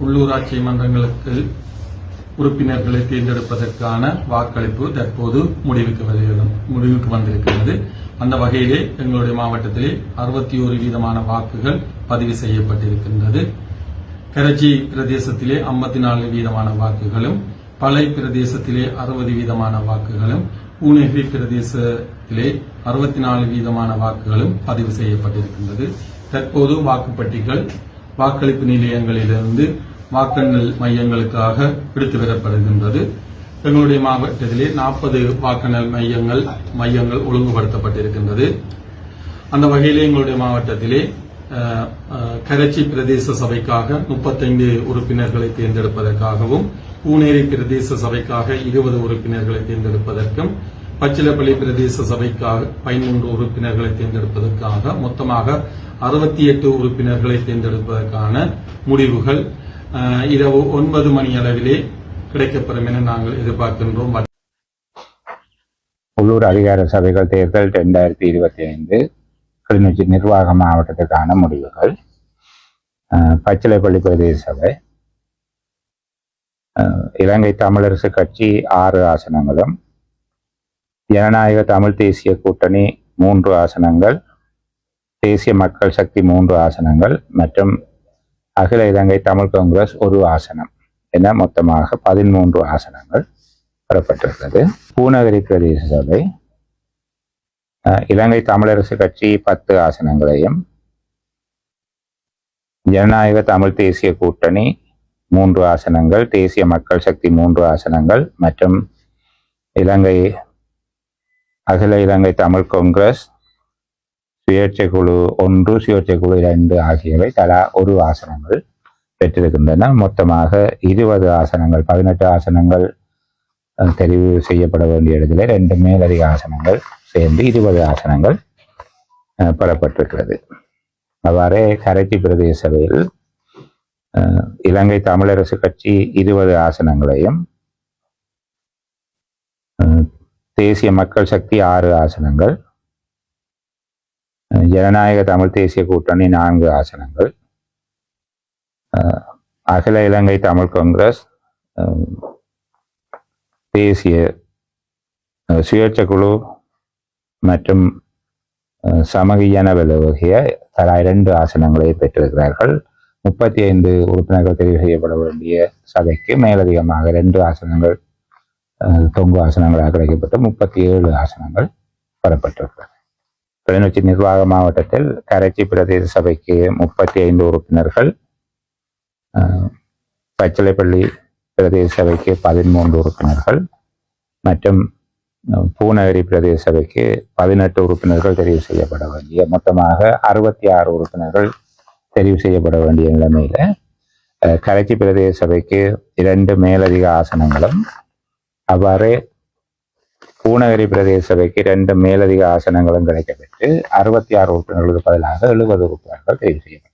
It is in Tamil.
உள்ளூராட்சி மன்றங்களுக்கு உறுப்பினர்களை தேர்ந்தெடுப்பதற்கான வாக்களிப்பு தற்போது முடிவுக்கு வருகிறது முடிவுக்கு வந்திருக்கிறது. அந்த வகையிலே எங்களுடைய மாவட்டத்திலே அறுபத்தி ஒரு வீதமான வாக்குகள் பதிவு செய்யப்பட்டிருக்கின்றது. கரச்சி பிரதேசத்திலே ஐம்பத்தி நாலு வீதமான வாக்குகளும் பளை பிரதேசத்திலே அறுபது வீதமான வாக்குகளும் பூனேகிரி பிரதேசத்திலே அறுபத்தி நாலு வீதமான வாக்குகளும் பதிவு செய்யப்பட்டிருக்கின்றது. தற்போது வாக்குப்பட்டிகள் வாக்களிப்பு நிலையங்களிலிருந்து வாக்கெண்ணல் மையங்களுக்காக எடுத்து வரப்படுகின்றது. எங்களுடைய மாவட்டத்திலே நாற்பது வாக்கெண்ணல் மையங்கள் மையங்கள் ஒழுங்குபடுத்தப்பட்டிருக்கின்றது. அந்த வகையிலே எங்களுடைய மாவட்டத்திலே அஹ், அஹ், கரச்சி பிரதேச சபைக்காக முப்பத்தைந்து உறுப்பினர்களை தேர்ந்தெடுப்பதற்காகவும் பூனேரி பிரதேச சபைக்காக இருபது உறுப்பினர்களை தேர்ந்தெடுப்பதற்கும் பச்சிலப்பள்ளி பிரதேச சபைக்காக பதிமூன்று உறுப்பினர்களை தேர்ந்தெடுப்பதற்காக மொத்தமாக அறுபத்தி எட்டு உறுப்பினர்களை தேர்ந்தெடுப்பதற்கான முடிவுகள் இரவு ஒன்பது மணி அளவிலே கிடைக்கப்பெறும் என நாங்கள் எதிர்பார்க்கின்றோம். உள்ளூர் அதிகார சபைகள் தேர்தல் ரெண்டாயிரத்தி இருபத்தி ஐந்து கிளிநொச்சி நிர்வாக மாவட்டத்துக்கான முடிவுகள். பச்சிலைப்பள்ளி பிரதேச சபை இலங்கை தமிழரசு கட்சி ஆறு ஆசனங்களும் ஜனநாயக தமிழ் தேசிய கூட்டணி மூன்று ஆசனங்கள் தேசிய மக்கள் சக்தி மூன்று ஆசனங்கள் மற்றும் அகில இலங்கை தமிழ் காங்கிரஸ் ஒரு ஆசனம் என மொத்தமாக பதிமூன்று ஆசனங்கள் பெறப்பட்டிருக்கிறது. பூநகரி பிரதேச சபை அஹ், இலங்கை தமிழரசு கட்சி பத்து ஆசனங்களையும் ஜனநாயக தமிழ் தேசிய கூட்டணி மூன்று ஆசனங்கள் தேசிய மக்கள் சக்தி மூன்று ஆசனங்கள் மற்றும் இலங்கை அகில இலங்கை தமிழ் காங்கிரஸ் சுயேட்சை குழு ஒன்று சுயேட்சை குழு இரண்டு ஆகியவை தலா ஒரு ஆசனங்கள் பெற்றிருக்கின்றன. மொத்தமாக இருபது ஆசனங்கள் பதினெட்டு ஆசனங்கள் அஹ், தெரிவு செய்யப்பட வேண்டிய இடத்துல ரெண்டு மேலதிக ஆசனங்கள் சேர்ந்து இருபது ஆசனங்கள் அஹ், பெறப்பட்டிருக்கிறது. அவ்வாறே கரைச்சி பிரதேச சபையில் இலங்கை தமிழரசு கட்சி இருபது ஆசனங்களையும் தேசிய மக்கள் சக்தி ஆறு ஆசனங்கள். ஜனநாயக தமிழ் தேசிய கூட்டணி நான்கு ஆசனங்கள். அகில இலங்கை தமிழ் காங்கிரஸ் தேசிய சுயேட்சை குழு மற்றும் சமகியன விலகிய தலா இரண்டு ஆசனங்களை பெற்றிருக்கிறார்கள். முப்பத்தி ஐந்து உறுப்பினர்கள் தெரிவு செய்யப்பட வேண்டிய சபைக்கு மேலதிகமாக இரண்டு ஆசனங்கள் தொங்கு ஆசனங்களாக கிடைக்கப்பட்டு முப்பத்தி ஏழு ஆசனங்கள் பெறப்பட்டிருக்கிறது. கிளிநொச்சி நிர்வாக மாவட்டத்தில் கரைச்சி பிரதேச சபைக்கு முப்பத்தி ஐந்து உறுப்பினர்கள் அஹ், பச்சிலைப்பள்ளி பிரதேச சபைக்கு பதிமூன்று உறுப்பினர்கள் மற்றும் பூநகரி பிரதேச சபைக்கு பதினெட்டு உறுப்பினர்கள் தெரிவு செய்யப்பட வேண்டிய மொத்தமாக அறுபத்தி ஆறு உறுப்பினர்கள் தெரிவு செய்யப்பட வேண்டிய நிலைமையில் கரைச்சி பிரதேச சபைக்கு இரண்டு மேலதிக ஆசனங்களும் அவ்வாறு பூநகரி பிரதேச சபைக்கு இரண்டு மேலதிக ஆசனங்களும் கிடைக்கப்பெற்று அறுபத்தி ஆறு உறுப்பினர்களுக்கு பதிலாக எழுபது உறுப்பினர்கள் தெரிவு செய்யப்பட்டனர்.